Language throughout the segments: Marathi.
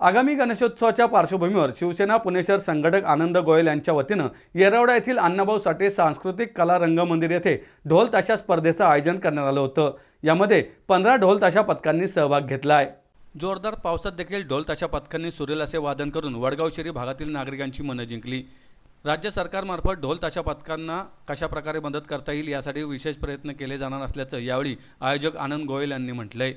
आगामी गणेशोत्सवाच्या पार्श्वभूमीवर शिवसेना पुणे शहर संघटक आनंद गोयल यांच्या वतीनं येरवडा येथील अण्णाभाऊ साठे सांस्कृतिक कला रंगमंदिर येथे ढोल ताशा स्पर्धेचं आयोजन करण्यात आलं होतं. यामध्ये पंधरा ढोल ताशा पथकांनी सहभाग घेतला आहे जोरदार पावसात देखील ढोल ताशा पथकांनी सुरेल असे वादन करून वडगाव शहरी भागातील नागरिकांची मनं जिंकली. राज्य सरकारमार्फत ढोल ताशा पथकांना कशाप्रकारे मदत करता येईल यासाठी विशेष प्रयत्न केले जाणार असल्याचं यावेळी आयोजक आनंद गोयल यांनी म्हटलंय.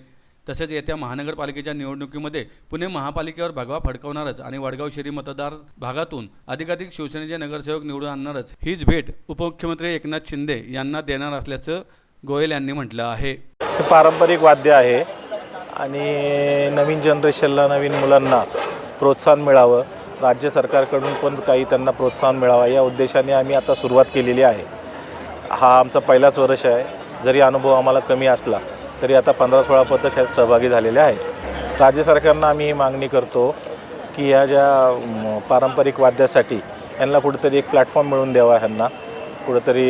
तसेच येत्या महानगरपालिकेच्या निवडणुकीमध्ये पुणे महापालिकेवर भगवा फडकवणारच आणि वडगाव शहरी मतदार भागातून अधिकाधिक शिवसेनेचे नगरसेवक निवडून आणणारच. हीच भेट उपमुख्यमंत्री एकनाथ शिंदे यांना देणार असल्याचं गोयल यांनी म्हटलं आहे. हे पारंपरिक वाद्य आहे आणि नवीन जनरेशनला नवीन मुलांना प्रोत्साहन मिळावं. राज्य सरकारकडून पण काही त्यांना प्रोत्साहन मिळावं या उद्देशाने आम्ही आता सुरुवात केलेली आहे. हा आमचा पहिलाच वर्ष आहे. जरी अनुभव आम्हाला कमी असला तरी आता पंधरा सोळा पथक ह्यात सहभागी झालेले आहेत. राज्य सरकारनं आम्ही ही मागणी करतो की या ज्या पारंपरिक वाद्यासाठी यांना कुठेतरी एक प्लॅटफॉर्म मिळून द्यावा ह्यांना. कुठंतरी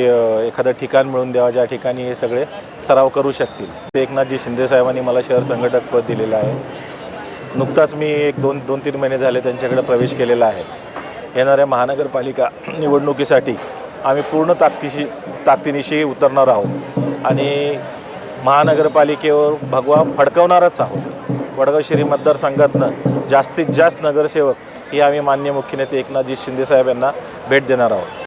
एखादं ठिकाण मिळून द्यावं ज्या ठिकाणी हे सगळे सराव करू शकतील. एकनाथजी शिंदे साहेबांनी मला शहर संघटक पद दिलेलं आहे. नुकताच मी एक दोन दोन तीन महिने झाले त्यांच्याकडे प्रवेश केलेला आहे. येणाऱ्या महानगरपालिका निवडणुकीसाठी आम्ही पूर्ण ताकदीशी ताकदीनिशी उतरणार आहोत. आणि महानगरपालिकेवर भगवा फडकवणारच आहोत. वडगाव शहरी मतदारसंघातनं जास्तीत जास्त नगरसेवक ही आम्ही मान्य मुख्य नेते एकनाथजी शिंदेसाहेब यांना भेट देणार आहोत.